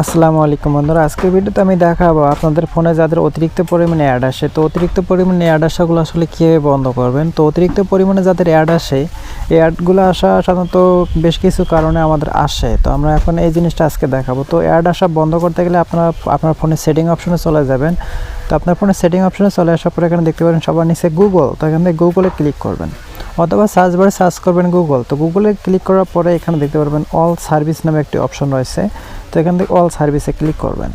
আসসালামু আলাইকুম বন্ধুরা, আজকের ভিডিওতে আমি দেখাবো আপনাদের ফোনে যাদের অতিরিক্ত পরিমাণে অ্যাড আসে। তো অতিরিক্ত পরিমাণে অ্যাড আসাগুলো আসলে কীভাবে বন্ধ করবেন? তো অতিরিক্ত পরিমাণে যাদের অ্যাড আসে, এই অ্যাডগুলো আসা সাধারণত বেশ কিছু কারণে আমাদের আসে। তো আমরা এখন এই জিনিসটা আজকে দেখাবো। তো অ্যাড আসা বন্ধ করতে গেলে আপনারা, আপনার ফোনে সেটিং অপশনে চলে যাবেন। তো আপনার ফোনে সেটিং অপশনে চলে আসার পরে এখানে দেখতে পারেন সবার নিচে গুগল তো এখান থেকে গুগলে ক্লিক করবেন। অথবা সার্চ বারে সার্চ করবেন গুগল তো গুগলে ক্লিক করার পরে এখানে দেখতে পারবেন অল সার্ভিস নামে একটি অপশন রয়েছে। তো এখান থেকে অল সার্ভিসে ক্লিক করবেন।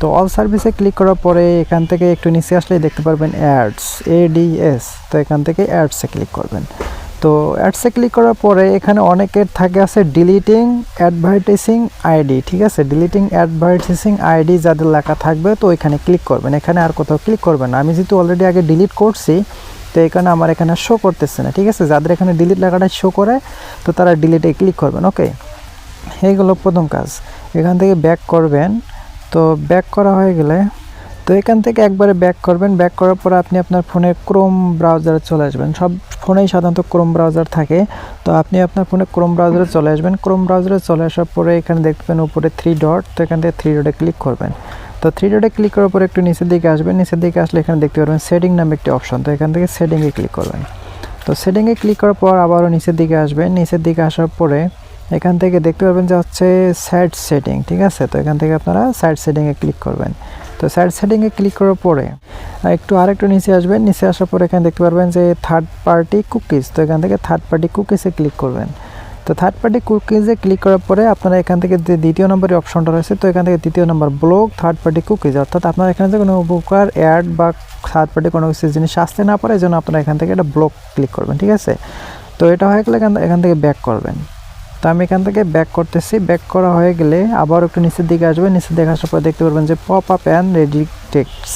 তো অল সার্ভিসে ক্লিক করার পরে এখান থেকে একটু নিচে আসলেই দেখতে পারবেন অ্যাডস এডিএস তো এখান থেকে অ্যাডসে ক্লিক করবেন। তো অ্যাডসে ক্লিক করার পরে এখানে অনেকের থাকে আছে ডিলিটিং অ্যাডভার্টাইজিং আইডি ঠিক আছে? ডিলিটিং অ্যাডভার্টাইজিং আইডি যাদের লেখা থাকবে তো ওইখানে ক্লিক করবেন। এখানে আর কোথাও ক্লিক করবেন আমি যেহেতু অলরেডি আগে ডিলিট করছি তো এখানে আমার এখানে শো করতেছে না, ঠিক আছে? যাদের এখানে ডিলিট লেখাটা শো করে, তো তারা ডিলিটে ক্লিক করবেন ওকে এইগুলো প্রথম কাজ। এখান থেকে ব্যাক করবেন, তো ব্যাক করা হয়ে গেলে, তো এখান থেকে একবারে ব্যাক করবেন। ব্যাক করার পর আপনি আপনার ফোনে ক্রোম ব্রাউজারে চলে আসবেন। সব ফোনেই সাধারণত ক্রোম ব্রাউজার থাকে। তো আপনি আপনার ফোনে ক্রোম ব্রাউজারে চলে আসবেন। ক্রোম ব্রাউজারে চলে আসার পরে এখানে দেখবেন উপরে থ্রি ডট তো এখান থেকে থ্রি ডটে ক্লিক করবেন। তো থ্রি ডটে ক্লিক করার পর একটু নিচের দিকে আসবেন। নিচের দিকে আসলে এখানে দেখতে পারবেন সেটিং নামে একটি অপশন তো এখান থেকে সেটিংয়ে ক্লিক করবেন। তো সেটিংয়ে ক্লিক করার পর আবারও নিচের দিকে আসবেন। নিচের দিকে আসার পরে এখান থেকে দেখতে পারবেন যে হচ্ছে সাইড সেটিং ঠিক আছে? তো এখান থেকে আপনারা সাইড সেটিংয়ে ক্লিক করবেন। তো সাইড সেটিংয়ে ক্লিক করার পরে একটু আরেকটু নিচে আসবেন। নিচে আসার পরে এখানে দেখতে পারবেন যে থার্ড পার্টি কুকিজ তো এখান থেকে থার্ড পার্টি কুকিজে ক্লিক করবেন। তো থার্ড পার্টি কুকিজে ক্লিক করার পরে আপনারা এখান থেকে যে দ্বিতীয় নম্বরের অপশনটা রয়েছে, তো এখান থেকে দ্বিতীয় নম্বর ব্লক থার্ড পার্টি কুকিজ অর্থাৎ আপনার এখানে যে কোনো উপকার অ্যাড বা থার্ড পার্টি কোনো কিছু জিনিস আসতে না পারে এই জন্য আপনারা এখান থেকে এটা ব্লক ক্লিক করবেন, ঠিক আছে? তো এটা হয়ে গেলে এখান থেকে ব্যাক করবেন। তো আমি এখান থেকে ব্যাক করতেছি। ব্যাক করা হয়ে গেলে আবার একটু নিচের দিকে আসবেন। নিচের দিকে আসার পর দেখতে পারবেন যে pop up and redirects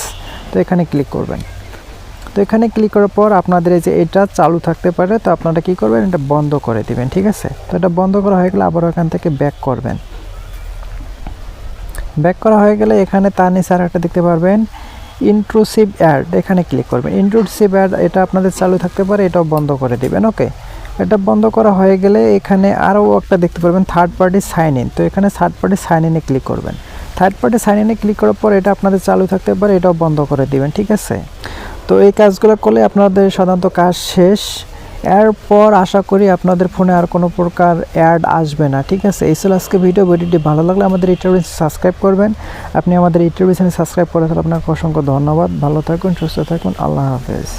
তো এখানে ক্লিক করবেন। তো এখানে ক্লিক করার পর আপনাদের এই যে এটা চালু থাকতে পারে, তো আপনারা কি করবেন, এটা বন্ধ করে দিবেন, ঠিক আছে? তো এটা বন্ধ করা হয়ে গেলে আবার এখান থেকে ব্যাক করবেন। ব্যাক করা হয়ে গেলে এখানে তার নিচে আর একটা দেখতে পারবেন ইন্ট্রুসিভ অ্যাড এখানে ক্লিক করবেন। ইন্ট্রুসিভ অ্যাড এটা আপনাদের চালু থাকতে পারে, এটাও বন্ধ করে দিবেন ওকে এটা বন্ধ করা হয়ে গেলে এখানে আরও একটা দেখতে পারবেন থার্ড পার্টি সাইন ইন তো এখানে থার্ড পার্টি সাইন ইনে ক্লিক করবেন। থার্ড পার্টি সাইন ইনে ক্লিক করার পর এটা আপনাদের চালু থাকতে পারে, এটাও বন্ধ করে দিবেন, ঠিক আছে? তো এই কাজগুলো করলে আপনাদের সাধারণত কাজ শেষ। এরপর আশা করি আপনাদের ফোনে আর কোনো প্রকার অ্যাড আসবে না, ঠিক আছে? এই ছিল আজকে ভিডিও ভিডিওটি ভালো লাগলে আমাদের ইউটিউব সাবস্ক্রাইব করবেন। আপনি আমাদের ইউটিউব সাবস্ক্রাইব করে তাহলে আপনাকে অসংখ্য ধন্যবাদ। ভালো থাকুন, সুস্থ থাকুন। আল্লাহ হাফেজ।